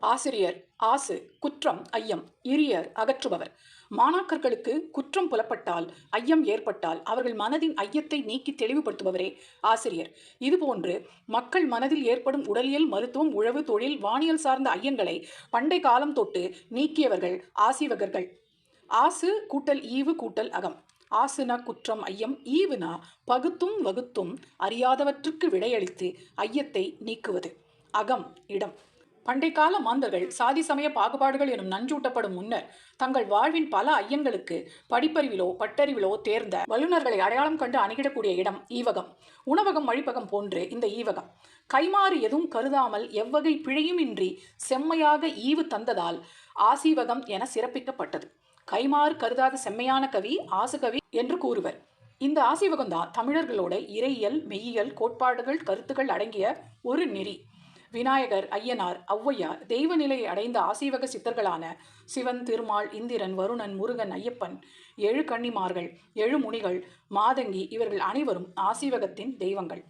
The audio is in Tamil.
ஆசிரியர் ஆசு குற்றம் ஐயம் இரியர் அகற்றுபவர். மாணாக்கர்களுக்கு குற்றம் புலப்பட்டால் ஐயம் ஏற்பட்டால் அவர்கள் மனதின் ஐயத்தை நீக்கி தெளிவுபடுத்துபவரே ஆசிரியர். இதுபோன்று மக்கள் மனதில் ஏற்படும் உடலியல் மருத்துவம் உழவு தொழில் வானியல் சார்ந்த ஐயங்களை பண்டை காலம் தொட்டு நீக்கியவர்கள் ஆசிவகர்கள். ஆசு கூட்டல் ஈவு கூட்டல் அகம். ஆசுனா குற்றம் ஐயம் ஈவுனா பகுத்தும் வகுத்தும் அறியாதவற்றுக்கு விடையளித்து ஐயத்தை நீக்குவது. அகம் இடம். பண்டைக்கால மாந்தர்கள் சாதி சமய பாகுபாடுகள் எனும் நஞ்சூட்டப்படும் முன்னர் தங்கள் வாழ்வின் பல ஐயங்களுக்கு படிப்பறிவிலோ பட்டறிவிலோ தேர்ந்த வல்லுநர்களை அடையாளம் கண்டு அணுகிடக்கூடிய இடம் ஈவகம். உணவகம் வழிப்பகம் போன்று இந்த ஈவகம். கைமாறு எதுவும் கருதாமல் எவ்வகை பிழையுமின்றி செம்மையாக ஈவு தந்ததால் ஆசீவகம் என சிறப்பிக்கப்பட்டது. கைமாறு கருதாத செம்மையான கவி ஆசுகவி என்று கூறுவர். இந்த ஆசீவகம்தான் தமிழர்களோட இறையியல் மெய்யியல் கோட்பாடுகள் கருத்துக்கள் அடங்கிய ஒரு நெறி. விநாயகர் ஐயனார் ஔவையார் தெய்வ நிலையை அடைந்த ஆசீவக சித்தர்களான சிவன் திருமால் இந்திரன் வருணன் முருகன் ஐயப்பன் ஏழு கன்னிமார்கள் ஏழு முனிகள் மாதங்கி இவர்கள் அனைவரும் ஆசீவகத்தின் தெய்வங்கள்.